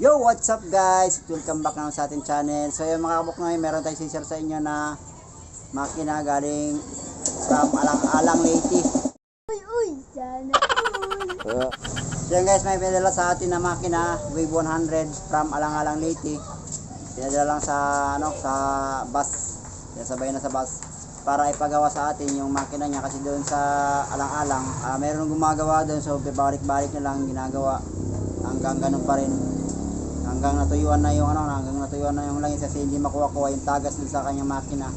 Yo, what's up guys? Welcome back naman sa ating channel. So yung mga kabok ngayon, meron tayong share sa inyo na makina galing from Alang-Alang Leyte. Uy, uy, sana uy. So, yun guys, may pinadala sa atin na makina Wave 100 from Alang-Alang Leyte. Pinadala lang sa ano sa bus. Sabay na sa bus para ipagawa sa atin yung makina niya kasi doon sa Alang-Alang, ah, meron gumagawa doon so balik-balik na lang ginagawa hanggang ganun pa rin hanggang natuyuan na yung ano hanggang natuyuan na yung langis kasi hindi makuha-kuha yung tagas dun sa kanyang makina.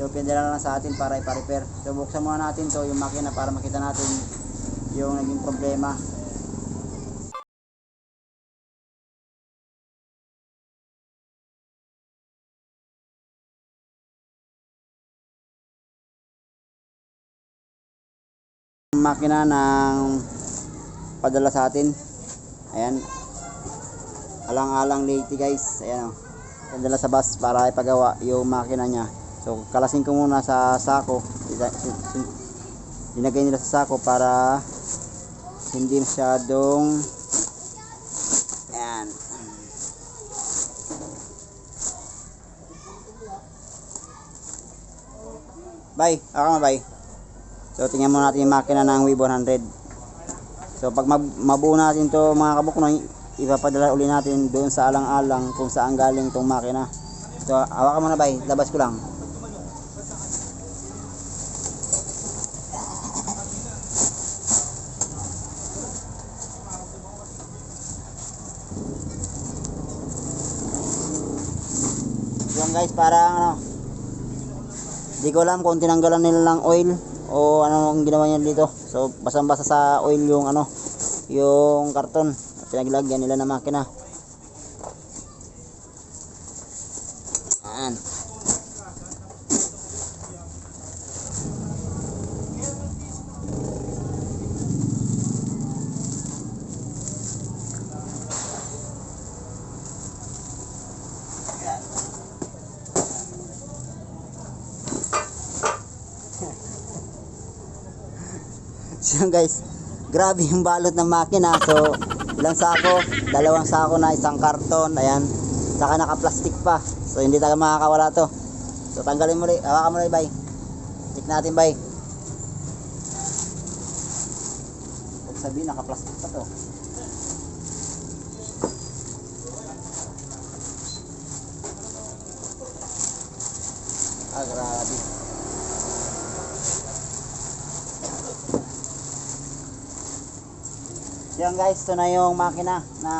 So pinadala lang sa atin para ipa-repair. So buksan muna natin to yung makina para makita natin yung naging problema. Makina ng padala sa atin. Ayan alang-alang late guys. Ayan o padala sa bus para ipagawa yung makina niya. So kalasin ko muna sa sako. Dinagay nila sa sako para hindi masyadong ayan. Bye, ako na bye. So tingnan muna natin yung makina ng Wave 100. So pag mab- mabuo natin to mga kabuknoy, ipapadala uli natin doon sa alang-alang kung saan galing tong makina. So hawakan mo na bay, labas ko lang. Yan guys, parang ano, Di ko alam kung tinanggalan nila ng oil o ano ang ginawa niya dito. So basang-basa sa oil yung ano, yung karton. Pinaglagyan nila ng makina. Yan. So guys, grabe yung balot ng makina. So, ilang sako? Dalawang sako na isang karton. Ayan. Saka naka-plastic pa. So, hindi tayo makakawala to. So, tanggalin rin. Hawakan rin, bay. Check natin, bay. Huwag sabihin, naka-plastic pa to. Ah, grabe. Yan guys, ito na yung makina na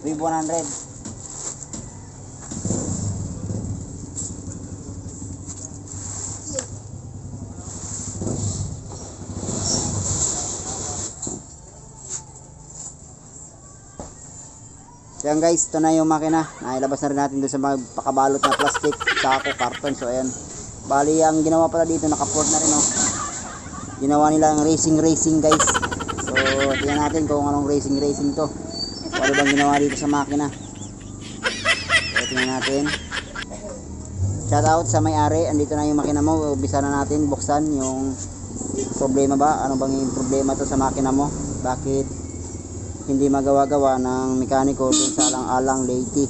Wave 100. Yan guys, ito na yung makina. Nailabas na rin natin doon sa mga pakabalot na plastic, sako, karton. So ayan. Bali, ang ginawa pala dito, nakaport na rin oh. Ginawa nila ang racing racing guys. So, tingnan natin kung anong racing racing to. Ano bang ginawa dito sa makina. So, tingnan natin. Shout out sa may-ari. Andito na yung makina mo. Umpisa na natin buksan yung problema ba? Ano bang yung problema to sa makina mo? Bakit hindi magawa-gawa ng mekaniko dun sa alang-alang Leyte?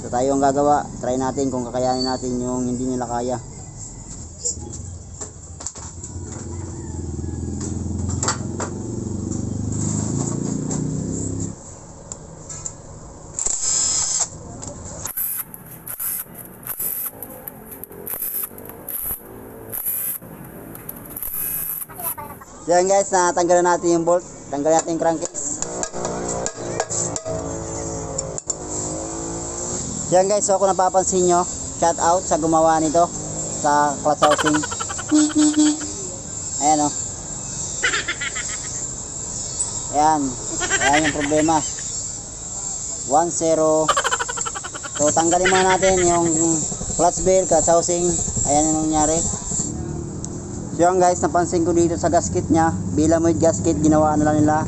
So, tayo ang gagawa. Try natin kung kakayanin natin yung hindi nila kaya. So yan guys, natanggalan natin yung bolt. Tanggalin natin yung crankcase. So yan guys, so kung napapansin nyo, shout out sa gumawa nito sa clutch housing. Ayan o. Oh. Ayan. Ayan yung problema. 1-0. So tanggalin muna natin yung clutch bell, clutch housing. Ayan yung nangyari. So yan guys, napansin ko dito sa gasket niya, Bilamoid gasket, ginawa na lang nila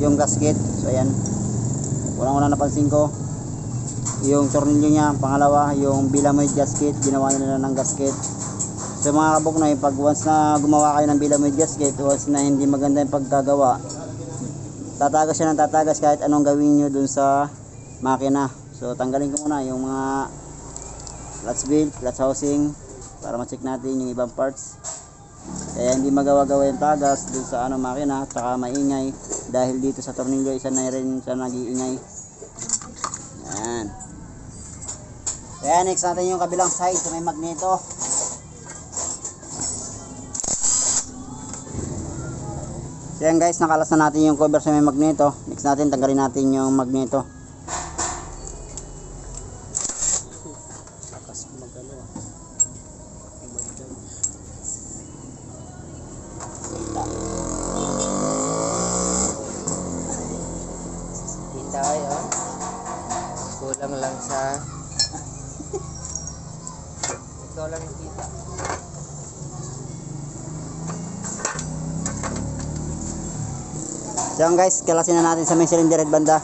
yung gasket. So ayan. Unang-una napansin ko yung tornilyo niya, pangalawa yung Bilamoid gasket, ginawa nila ng gasket. So mga kabok na pag once na gumawa kayo ng Bilamoid gasket, once na hindi maganda yung pagkagawa, tatagas siya ng tatagas kahit anong gawin nyo dun sa makina. So tanggalin ko muna yung mga clutch belt, clutch housing para ma-check natin yung ibang parts. Kaya hindi magawa-gawa yung tagas dun sa ano makina tsaka maingay dahil dito sa tornilyo isa na rin siya nag-iingay. Yan. Kaya next natin yung kabilang side sa may magneto. So guys, nakalas na natin yung cover sa may magneto. Next natin, tanggalin natin yung magneto. So guys, kalasin na natin sa may cylinder head banda.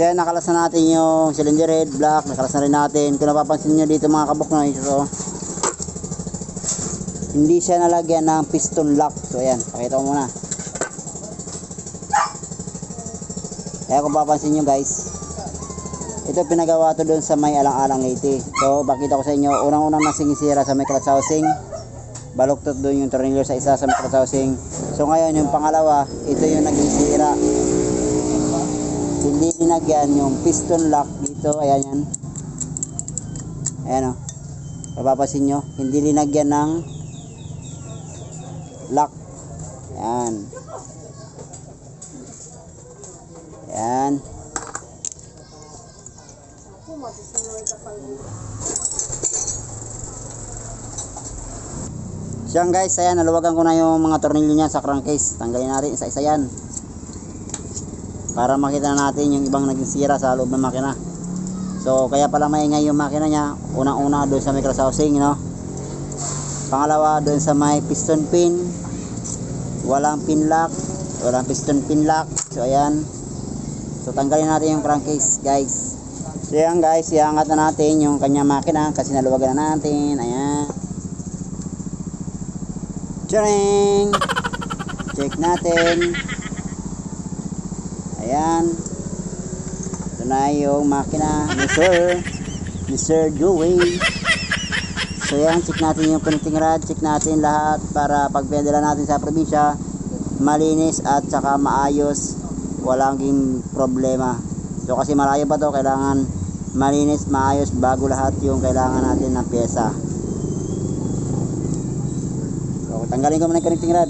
Kaya nakalas na natin yung cylinder head, black, nakalas na rin natin. Kung napapansin nyo dito mga kabok na ito, hindi siya nalagyan ng piston lock. So ayan, pakita ko muna. Kaya kung papansin nyo guys, ito pinagawa to doon sa may alang-alang Leyte. So bakita ko sa inyo, unang-unang nasingisira sa may clutch housing. Baluktot doon yung tornilyo sa isa sa may clutch housing. So ngayon yung pangalawa, ito yung naging sira hindi linagyan yung piston lock dito. Ayan yan. Ayan o. Mapapasin nyo hindi linagyan ng lock. Ayan. Ayan. Siyan guys, ayan, naluwagan ko na yung mga tornilyo niya sa crankcase. Tanggalin natin isa-isa yan para makita na natin yung ibang naging sira sa loob ng makina. So kaya pala maingay yung makina niya. Unang una doon sa micro housing no? pangalawa doon sa may piston pin. Walang pin lock. Walang piston pin lock. So ayan. So tanggalin natin yung crankcase guys. So yan guys. Iangat na natin yung kanya makina kasi naluwagan na natin. Ayan. Tcharing! check natin Ayan. Ito na yung makina ni Sir. Ni Sir Joey. So yan, check natin yung connecting rod. Check natin lahat para pag pinadala natin sa probinsya, malinis at saka maayos. Walang problema. So kasi malayo pa to, kailangan malinis, maayos bago lahat yung kailangan natin ng pyesa. So tanggalin ko muna yung connecting rod.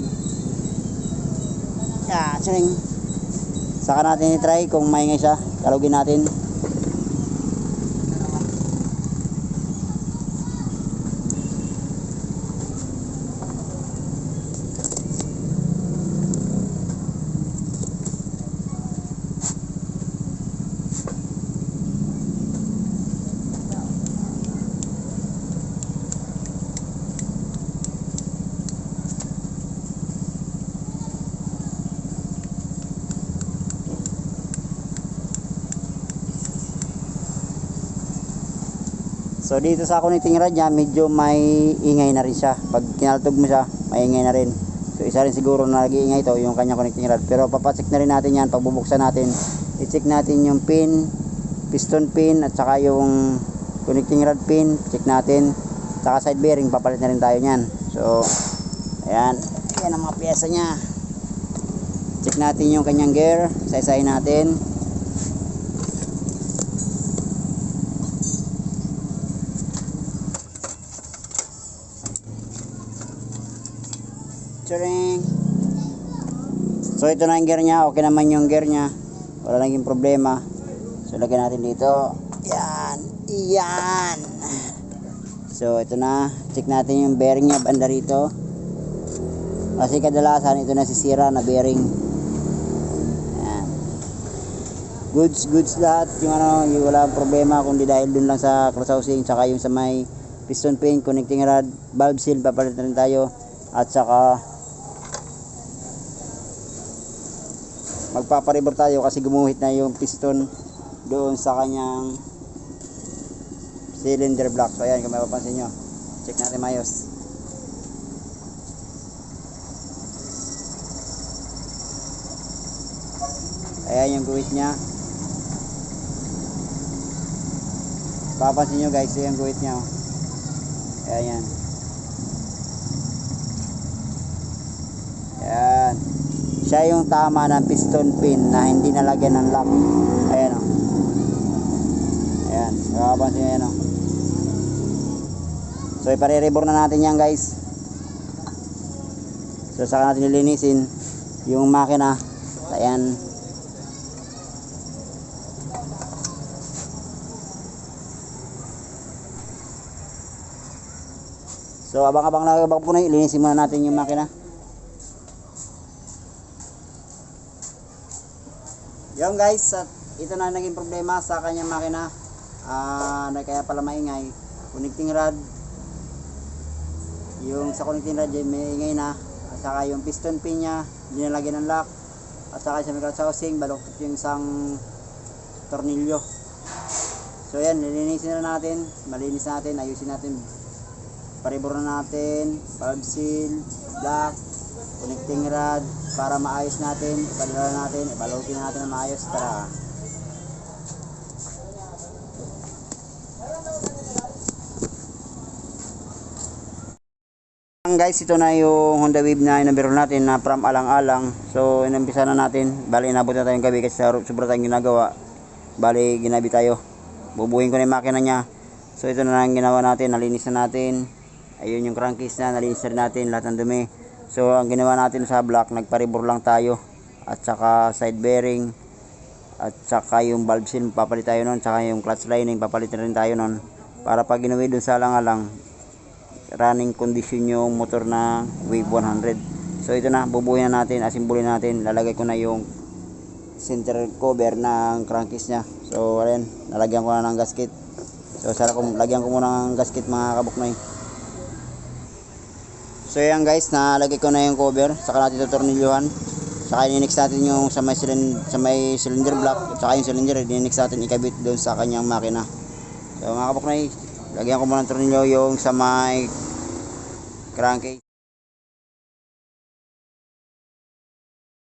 Yeah, charing. Saka natin i-try kung maingay siya. Kalugin natin. So dito sa connecting rod niya, medyo may ingay na rin siya. Pag kinaltog mo siya, maingay na rin. So isa rin siguro na nag-iingay to yung kanyang connecting rod. Pero papacheck na rin natin yan pag bubuksan natin. I-check natin yung pin, piston pin at saka yung connecting rod pin. Check natin. Saka side bearing, papalit na rin tayo niyan. So ayan, ayan ang mga pyesa niya. Check natin yung kanyang gear. Isa-isahin natin. Charing. So ito na yung gear niya. Okay naman yung gear niya. Wala lang yung problema. So lagyan natin dito. Yan. Yan. So ito na. Check natin yung bearing niya banda rito. Kasi kadalasan ito na sisira na bearing. Yan. Goods, goods lahat. Yung ano, yung wala problema kundi dahil dun lang sa cross housing tsaka yung sa may piston pin, connecting rod, valve seal, papalit na rin tayo. at saka magpaparibor tayo kasi gumuhit na yung piston doon sa kanyang cylinder block. So ayan kung mapapansin nyo check natin mayos. Ayan yung guhit nya papansin nyo guys yung guhit nya oh. ayan. Yan siya yung tama ng piston pin na hindi nalagyan ng lock. Ayan o ayan papansin nyo yan o so ipariribor na natin yan guys. So saka natin lilinisin yung makina. Ayan. So abang-abang lang abang po na ilinisin muna natin yung makina. Yung guys, ito na naging problema sa kanyang makina. Ah, na kaya pala maingay. Connecting rod. Yung sa connecting rod yun, may ingay na. At saka yung piston pin niya, hindi nalagyan ng lock. At saka sa micro housing, baluktot yung isang tornilyo. So yan, nilinisin na natin. Malinis natin, ayusin natin paribor na natin, valve seal, block, connecting rod para maayos natin, ipadala natin, ipalukin natin na maayos. Tara. Guys, ito na yung Honda Wave na inabiro natin na from alang-alang. So, inampisa na natin. Bali, inabot na tayong gabi kasi sobra tayong ginagawa. Bali, ginabi tayo. Bubuhin ko na yung makina niya. So, ito na lang ginawa natin. Nalinis na natin. Ayun yung crankcase na. Nalinis natin. Lahat ng dumi. So, ang ginawa natin sa block, nagparibor lang tayo. At saka side bearing. At saka yung valve seal, papalit tayo nun. Saka yung clutch lining, papalit rin tayo nun. Para pag inuwi dun sa alang-alang, running condition yung motor na Wave 100. So ito na, bubuhin na natin, asimbulin natin. Lalagay ko na yung center cover ng crankcase niya. So ayan, nalagyan ko na ng gasket. So sana ko lagyan ko muna ng gasket mga kabuknoy. So yan guys, nalagay ko na yung cover, saka natin tutornilyuhan. Saka ininix natin yung sa may, sa may cylinder block, saka yung cylinder, ininix natin ikabit doon sa kanyang makina. So mga kabuknoy, lagyan ko muna ng tornilyo yung sa may crankcase.